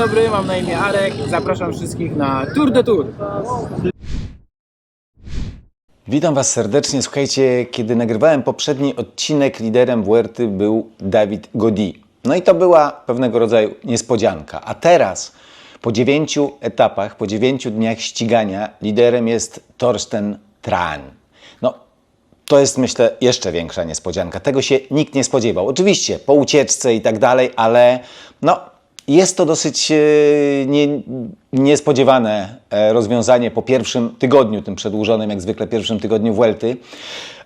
dobry, mam na imię Arek. Zapraszam wszystkich na Tour de Tour. Witam Was serdecznie. Słuchajcie, kiedy nagrywałem poprzedni odcinek, liderem WRT był Dawid Godi. No i to była pewnego rodzaju niespodzianka. A teraz, po dziewięciu etapach, po dziewięciu dniach ścigania, liderem jest Torsten Tran. No, to jest, myślę, jeszcze większa niespodzianka. Tego się nikt nie spodziewał. Oczywiście po ucieczce i tak dalej, ale no, jest to dosyć e, nie, niespodziewane e, rozwiązanie po pierwszym tygodniu, tym przedłużonym, jak zwykle, pierwszym tygodniu Vuelty.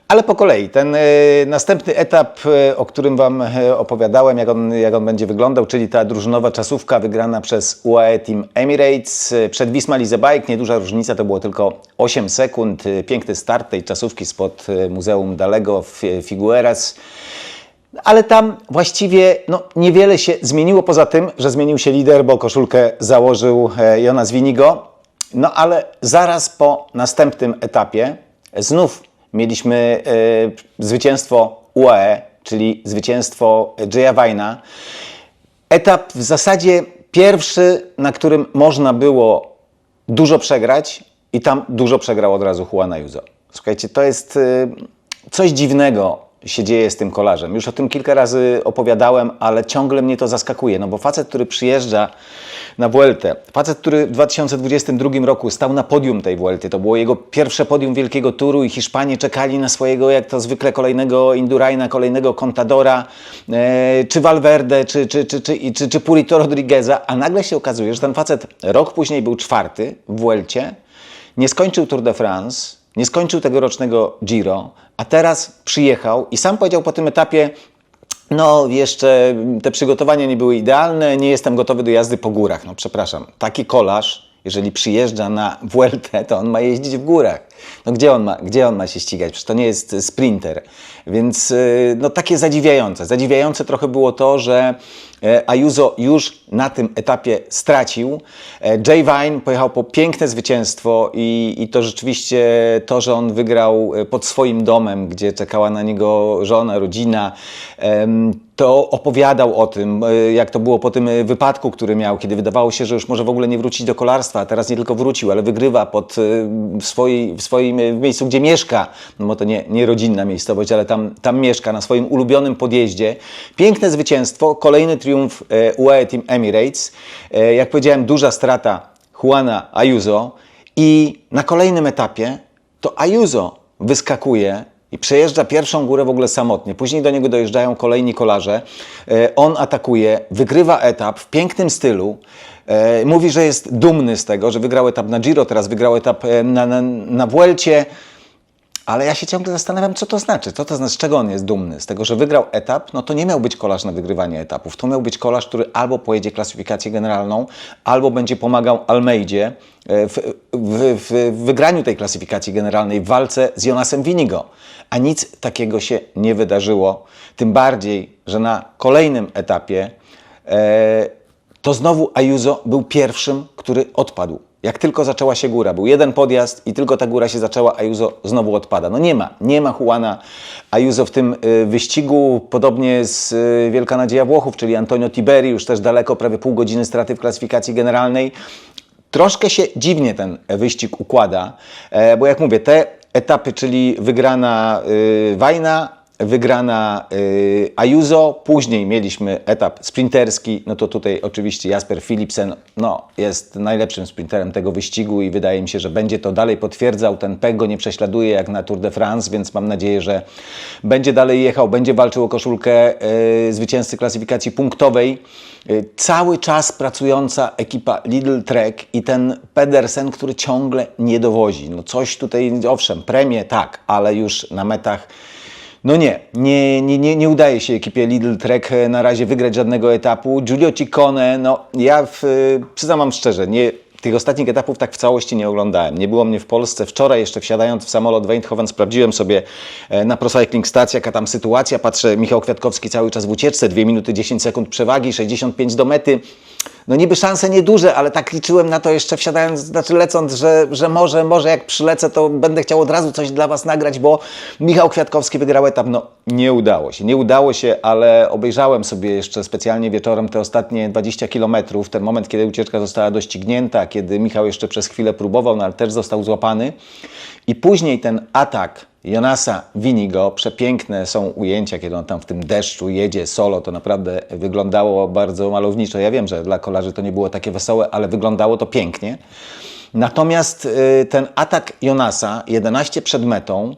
Ale po kolei, ten e, następny etap, o którym Wam opowiadałem, jak on, jak on będzie wyglądał, czyli ta drużynowa czasówka wygrana przez UAE Team Emirates przed Wisma Bike, nieduża różnica, to było tylko 8 sekund. Piękny start tej czasówki spod Muzeum Dalego w Figueras. Ale tam właściwie no, niewiele się zmieniło, poza tym, że zmienił się lider, bo koszulkę założył e, Jonas Winigo. No ale zaraz po następnym etapie znów mieliśmy e, zwycięstwo UAE, czyli zwycięstwo Jaya Vajna. Etap w zasadzie pierwszy, na którym można było dużo przegrać i tam dużo przegrał od razu Juan Ayuso. Słuchajcie, to jest y, coś dziwnego się dzieje z tym kolarzem. Już o tym kilka razy opowiadałem, ale ciągle mnie to zaskakuje, no bo facet, który przyjeżdża na Vueltę, facet, który w 2022 roku stał na podium tej Vuelty, to było jego pierwsze podium wielkiego turu i Hiszpanie czekali na swojego, jak to zwykle, kolejnego Induraina, kolejnego Contadora, e, czy Valverde, czy, czy, czy, czy, czy, czy Purito Rodrigueza, a nagle się okazuje, że ten facet rok później był czwarty w Vuelcie, nie skończył Tour de France, nie skończył tegorocznego Giro, a teraz przyjechał i sam powiedział po tym etapie, no jeszcze te przygotowania nie były idealne, nie jestem gotowy do jazdy po górach. No przepraszam, taki kolarz, jeżeli przyjeżdża na Vueltę, to on ma jeździć w górach. No gdzie on ma, gdzie on ma się ścigać? Przecież to nie jest sprinter. Więc y, no takie zadziwiające. Zadziwiające trochę było to, że e, Ayuso już na tym etapie stracił. E, Jay Vine pojechał po piękne zwycięstwo i, i to rzeczywiście to, że on wygrał e, pod swoim domem, gdzie czekała na niego żona, rodzina, to opowiadał o tym, jak to było po tym wypadku, który miał, kiedy wydawało się, że już może w ogóle nie wrócić do kolarstwa, a teraz nie tylko wrócił, ale wygrywa pod, w, swojej, w swoim e, w miejscu, gdzie mieszka, no bo to nie, nie rodzinna miejscowość, ale tam, tam mieszka, na swoim ulubionym podjeździe. Piękne zwycięstwo, kolejny triumf e, UAE Team Emirates. E, Jak powiedziałem, duża strata Juana Ayuso i na kolejnym etapie to Ayuso wyskakuje i przejeżdża pierwszą górę w ogóle samotnie. Później do niego dojeżdżają kolejni kolarze. E, On atakuje, wygrywa etap w pięknym stylu. E, Mówi, że jest dumny z tego, że wygrał etap na Giro, teraz wygrał etap e, na, na, na Vuelcie. Ale ja się ciągle zastanawiam, co to znaczy. Co to znaczy, z czego on jest dumny? Z tego, że wygrał etap, no to nie miał być kolarz na wygrywanie etapów. To miał być kolarz, który albo pojedzie klasyfikację generalną, albo będzie pomagał Almeidzie e, w, w, w wygraniu tej klasyfikacji generalnej, w walce z Jonasem Winigo. A nic takiego się nie wydarzyło. Tym bardziej, że na kolejnym etapie e, to znowu Ayuso był pierwszym, który odpadł. Jak tylko zaczęła się góra, był jeden podjazd i tylko ta góra się zaczęła, Ayuso znowu odpada. No nie ma, nie ma Juana Ayuso w tym y, wyścigu, podobnie z y, wielka nadzieja Włochów, czyli Antonio Tiberi, już też daleko, prawie pół godziny straty w klasyfikacji generalnej. Troszkę się dziwnie ten wyścig układa, e, bo jak mówię, te etapy, czyli wygrana y, Wajna, wygrana y, Ayuso, później mieliśmy etap sprinterski, no to tutaj oczywiście Jasper Philipsen no, jest najlepszym sprinterem tego wyścigu i wydaje mi się, że będzie to dalej potwierdzał, ten pek go nie prześladuje jak na Tour de France, więc mam nadzieję, że będzie dalej jechał, będzie walczył o koszulkę y, zwycięzcy klasyfikacji punktowej. Y, Cały czas pracująca ekipa Lidl Trek i ten Pedersen, który ciągle nie dowozi. No coś tutaj, owszem, premie tak, ale już na metach no nie, nie, nie, nie, nie udaje się ekipie Lidl Trek e, na razie wygrać żadnego etapu. Giulio Ciccone, no ja w, e, przyznam wam szczerze, nie, tych ostatnich etapów tak w całości nie oglądałem. Nie było mnie w Polsce. Wczoraj jeszcze wsiadając w samolot w Eindhoven sprawdziłem sobie e, na ProCycling Stacji, jaka tam sytuacja. Patrzę, Michał Kwiatkowski cały czas w ucieczce, 2 minuty 10 sekund przewagi, 65 do mety. No niby szanse nieduże, ale tak liczyłem na to jeszcze wsiadając, znaczy lecąc, że, że może, może jak przylecę, to będę chciał od razu coś dla Was nagrać, bo Michał Kwiatkowski wygrał etap. No nie udało się, nie udało się, ale obejrzałem sobie jeszcze specjalnie wieczorem te ostatnie 20 kilometrów, ten moment, kiedy ucieczka została doścignięta, kiedy Michał jeszcze przez chwilę próbował, no ale też został złapany. I później ten atak Jonasa Winigo, przepiękne są ujęcia, kiedy on tam w tym deszczu jedzie solo, to naprawdę wyglądało bardzo malowniczo. Ja wiem, że dla kolarzy to nie było takie wesołe, ale wyglądało to pięknie. Natomiast y, ten atak Jonasa, 11 przed metą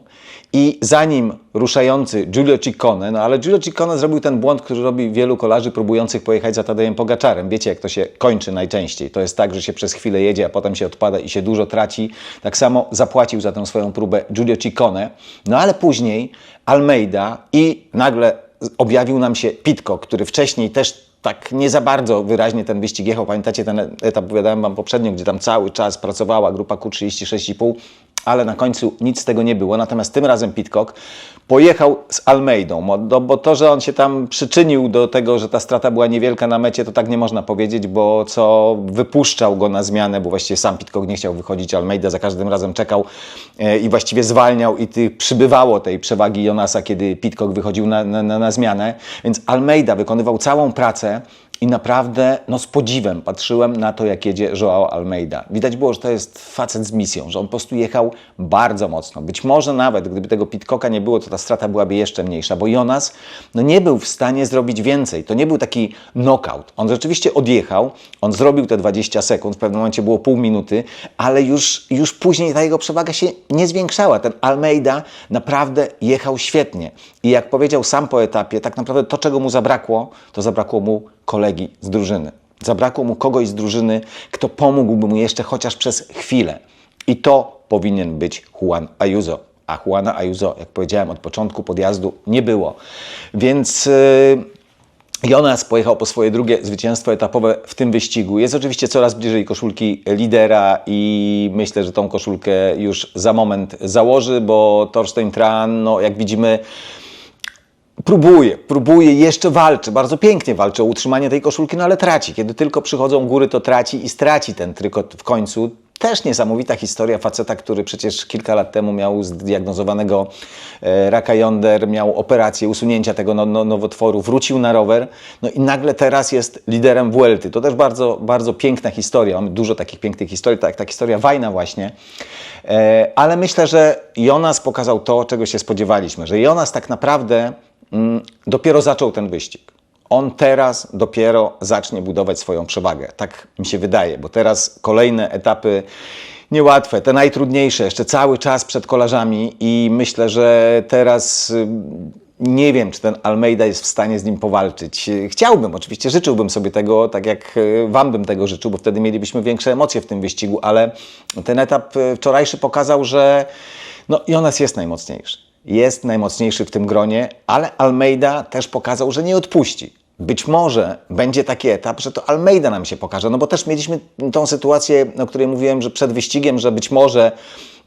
i za nim ruszający Giulio Ciccone, no ale Giulio Ciccone zrobił ten błąd, który robi wielu kolarzy próbujących pojechać za Tadejem Pogaczarem. Wiecie, jak to się kończy najczęściej. To jest tak, że się przez chwilę jedzie, a potem się odpada i się dużo traci. Tak samo zapłacił za tę swoją próbę Giulio Ciccone. No ale później Almeida i nagle objawił nam się Pitko, który wcześniej też tak nie za bardzo wyraźnie ten wyścig jechał. Pamiętacie ten etap, opowiadałem Wam poprzednio, gdzie tam cały czas pracowała grupa Q36,5, ale na końcu nic z tego nie było. Natomiast tym razem Pitcock pojechał z Almeidą, bo- to, że on się tam przyczynił do tego, że ta strata była niewielka na mecie, to tak nie można powiedzieć, bo co wypuszczał go na zmianę, bo właściwie sam Pitcock nie chciał wychodzić, Almeida za każdym razem czekał e, i właściwie zwalniał i ty, przybywało tej przewagi Jonasa, kiedy Pitcock wychodził na, na, na zmianę, więc Almeida wykonywał całą pracę i naprawdę no, z podziwem patrzyłem na to, jak jedzie Joao Almeida. Widać było, że to jest facet z misją, że on po prostu jechał bardzo mocno. Być może nawet, gdyby tego Pitcocka nie było, to ta strata byłaby jeszcze mniejsza, bo Jonas no, nie był w stanie zrobić więcej. To nie był taki knockout. On rzeczywiście odjechał, on zrobił te 20 sekund, w pewnym momencie było pół minuty, ale już, już później ta jego przewaga się nie zwiększała. Ten Almeida naprawdę jechał świetnie. I jak powiedział sam po etapie, tak naprawdę to, czego mu zabrakło, to zabrakło mu kolegi z drużyny. Zabrakło mu kogoś z drużyny, kto pomógłby mu jeszcze chociaż przez chwilę. I to powinien być Juan Ayuso. A Juana Ayuso, jak powiedziałem, od początku podjazdu nie było. Więc yy, Jonas pojechał po swoje drugie zwycięstwo etapowe w tym wyścigu. Jest oczywiście coraz bliżej koszulki lidera i myślę, że tą koszulkę już za moment założy, bo Torstein Tran, no jak widzimy, próbuje, próbuje, jeszcze walczy, bardzo pięknie walczy o utrzymanie tej koszulki, no ale traci. Kiedy tylko przychodzą góry, to traci i straci ten trykot w końcu. Też niesamowita historia faceta, który przecież kilka lat temu miał zdiagnozowanego e, raka jąder, miał operację usunięcia tego no, no, nowotworu, wrócił na rower, no i nagle teraz jest liderem Vuelty. To też bardzo, bardzo piękna historia. Mamy dużo takich pięknych historii, tak ta historia Wajna właśnie. E, ale myślę, że Jonas pokazał to, czego się spodziewaliśmy, że Jonas tak naprawdę dopiero zaczął ten wyścig. On teraz dopiero zacznie budować swoją przewagę. Tak mi się wydaje, bo teraz kolejne etapy niełatwe, te najtrudniejsze, jeszcze cały czas przed kolarzami i myślę, że teraz y, nie wiem, czy ten Almeida jest w stanie z nim powalczyć. Chciałbym, oczywiście życzyłbym sobie tego, tak jak y, Wam bym tego życzył, bo wtedy mielibyśmy większe emocje w tym wyścigu, ale ten etap y, wczorajszy pokazał, że no, Jonas jest najmocniejszy jest najmocniejszy w tym gronie, ale Almeida też pokazał, że nie odpuści. Być może będzie taki etap, że to Almeida nam się pokaże, no bo też mieliśmy tą sytuację, o której mówiłem, że przed wyścigiem, że być może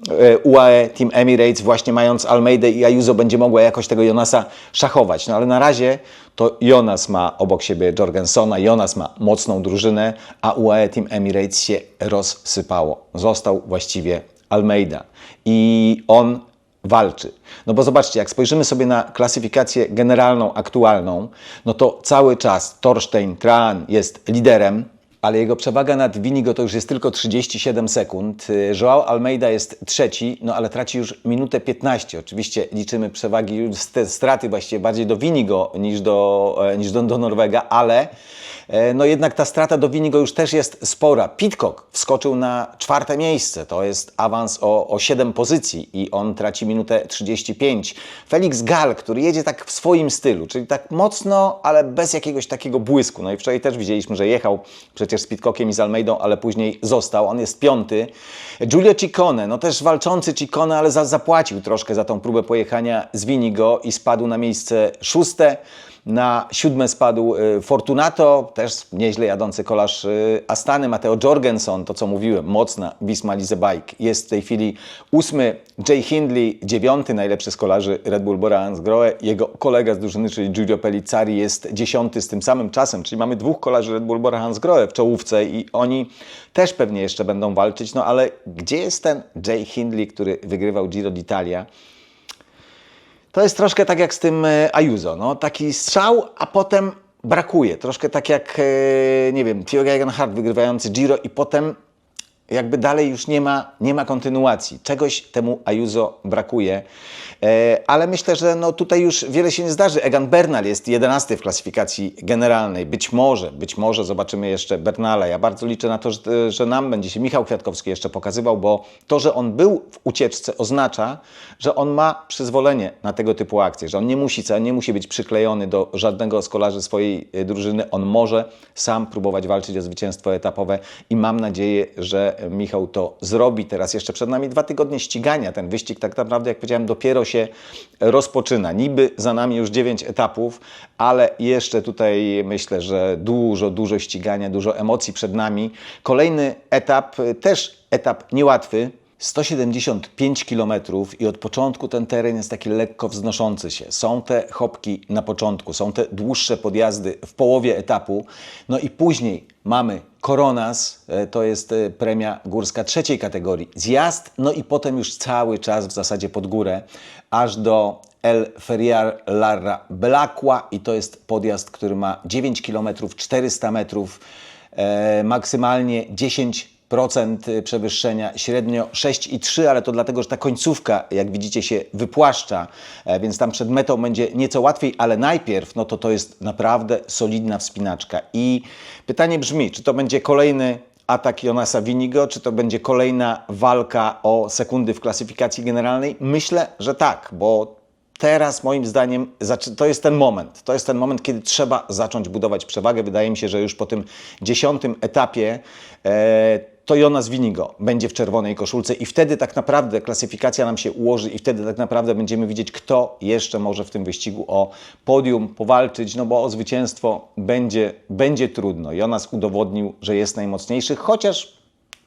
e, UAE Team Emirates właśnie mając Almeidę i Ayuso będzie mogła jakoś tego Jonasa szachować. No ale na razie to Jonas ma obok siebie Jorgensona, Jonas ma mocną drużynę, a UAE Team Emirates się rozsypało. Został właściwie Almeida i on walczy. No bo zobaczcie, jak spojrzymy sobie na klasyfikację generalną, aktualną, no to cały czas Torstein Tran jest liderem, ale jego przewaga nad Winigo to już jest tylko 37 sekund. Y, Joao Almeida jest trzeci, no ale traci już minutę 15. Oczywiście liczymy przewagi, straty właściwie bardziej do Winigo niż do, e, niż do, do Norwega, ale no jednak ta strata do Winigo już też jest spora. Pitcock wskoczył na czwarte miejsce, to jest awans o, o 7 pozycji i on traci minutę 35. Felix Gall, który jedzie tak w swoim stylu, czyli tak mocno, ale bez jakiegoś takiego błysku. No i wczoraj też widzieliśmy, że jechał przecież z Pitcockiem i z Almeidą, ale później został. On jest piąty. Giulio Ciccone, no też walczący Ciccone, ale za, zapłacił troszkę za tą próbę pojechania z Winigo i spadł na miejsce szóste. Na siódme spadł y, Fortunato, też nieźle jadący kolarz y, Astany. Mateo Jorgensen, to co mówiłem, mocna Wisma Bike. Jest w tej chwili ósmy. Jay Hindley, dziewiąty najlepszy z kolarzy Red Bull Bora Hansgrohe. Jego kolega z drużyny, czyli Giulio Pellizzari, jest dziesiąty z tym samym czasem. Czyli mamy dwóch kolarzy Red Bull Bora Hansgrohe w czołówce i oni też pewnie jeszcze będą walczyć. No ale gdzie jest ten Jay Hindley, który wygrywał Giro d'Italia? To jest troszkę tak jak z tym e, Ayuso. No, taki strzał, a potem brakuje. Troszkę tak jak, e, nie wiem, Theo Gegenhardt wygrywający Giro i potem jakby dalej już nie ma, nie ma kontynuacji. Czegoś temu Ayuso brakuje. E, ale myślę, że no tutaj już wiele się nie zdarzy. Egan Bernal jest 11 w klasyfikacji generalnej. Być może, być może zobaczymy jeszcze Bernala. Ja bardzo liczę na to, że, że nam będzie się Michał Kwiatkowski jeszcze pokazywał, bo to, że on był w ucieczce oznacza, że on ma przyzwolenie na tego typu akcje, że on nie musi, nie musi być przyklejony do żadnego z kolarzy swojej e, drużyny. On może sam próbować walczyć o zwycięstwo etapowe i mam nadzieję, że Michał to zrobi. Teraz jeszcze przed nami dwa tygodnie ścigania. Ten wyścig tak naprawdę, jak powiedziałem, dopiero się rozpoczyna. Niby za nami już dziewięć etapów, ale jeszcze tutaj myślę, że dużo, dużo ścigania, dużo emocji przed nami. Kolejny etap, też etap niełatwy, 175 km i od początku ten teren jest taki lekko wznoszący się. Są te chopki na początku, są te dłuższe podjazdy w połowie etapu, no i później mamy Koronas, e, to jest e, premia górska trzeciej kategorii. Zjazd, no i potem już cały czas w zasadzie pod górę, aż do El Ferriar Larra Belacqua i to jest podjazd, który ma 9 km 400 metrów, e, maksymalnie 10 procent przewyższenia, średnio 6,3, ale to dlatego, że ta końcówka, jak widzicie, się wypłaszcza, e, więc tam przed metą będzie nieco łatwiej, ale najpierw, no to to jest naprawdę solidna wspinaczka. I pytanie brzmi, czy to będzie kolejny atak Jonasa Winigo, czy to będzie kolejna walka o sekundy w klasyfikacji generalnej? Myślę, że tak, bo teraz moim zdaniem to jest ten moment. To jest ten moment, kiedy trzeba zacząć budować przewagę. Wydaje mi się, że już po tym dziesiątym etapie e, to Jonas Winigo będzie w czerwonej koszulce i wtedy tak naprawdę klasyfikacja nam się ułoży i wtedy tak naprawdę będziemy widzieć, kto jeszcze może w tym wyścigu o podium powalczyć, no bo o zwycięstwo będzie, będzie trudno. Jonas udowodnił, że jest najmocniejszy, chociaż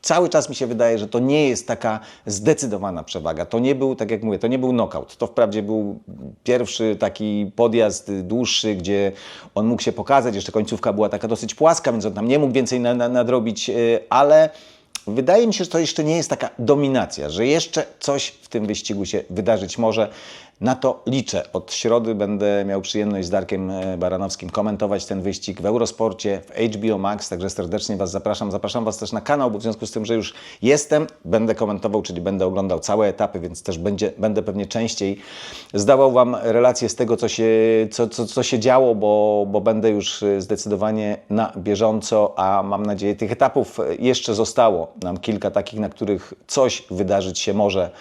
cały czas mi się wydaje, że to nie jest taka zdecydowana przewaga. To nie był, tak jak mówię, to nie był knockout. To wprawdzie był pierwszy taki podjazd dłuższy, gdzie on mógł się pokazać. Jeszcze końcówka była taka dosyć płaska, więc on tam nie mógł więcej na, na, nadrobić, y, ale wydaje mi się, że to jeszcze nie jest taka dominacja, że jeszcze coś w tym wyścigu się wydarzyć może. Na to liczę. Od środy będę miał przyjemność z Darkiem e, Baranowskim komentować ten wyścig w Eurosporcie, w HBO Max, także serdecznie Was zapraszam. Zapraszam Was też na kanał, bo w związku z tym, że już jestem, będę komentował, czyli będę oglądał całe etapy, więc też będzie, będę pewnie częściej zdawał Wam relacje z tego, co się, co, co, co się działo, bo, bo będę już e, zdecydowanie na bieżąco, a mam nadzieję, tych etapów jeszcze zostało nam kilka takich, na których coś wydarzyć się może.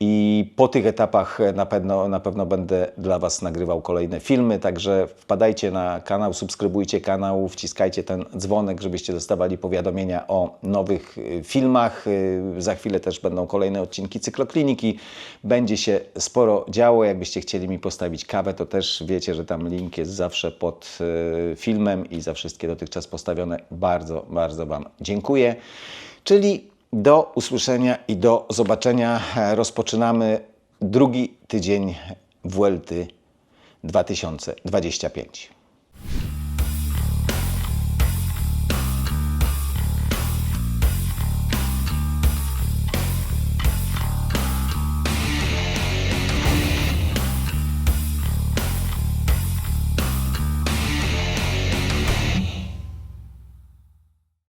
I po tych etapach na pewno, na pewno będę dla Was nagrywał kolejne filmy, także wpadajcie na kanał, subskrybujcie kanał, wciskajcie ten dzwonek, żebyście dostawali powiadomienia o nowych y, filmach. Y, za chwilę też będą kolejne odcinki Cyklokliniki. Będzie się sporo działo. Jakbyście chcieli mi postawić kawę, to też wiecie, że tam link jest zawsze pod filmem i za wszystkie dotychczas postawione bardzo, bardzo Wam dziękuję. Czyli do usłyszenia i do zobaczenia. Rozpoczynamy drugi tydzień Vuelty 2025.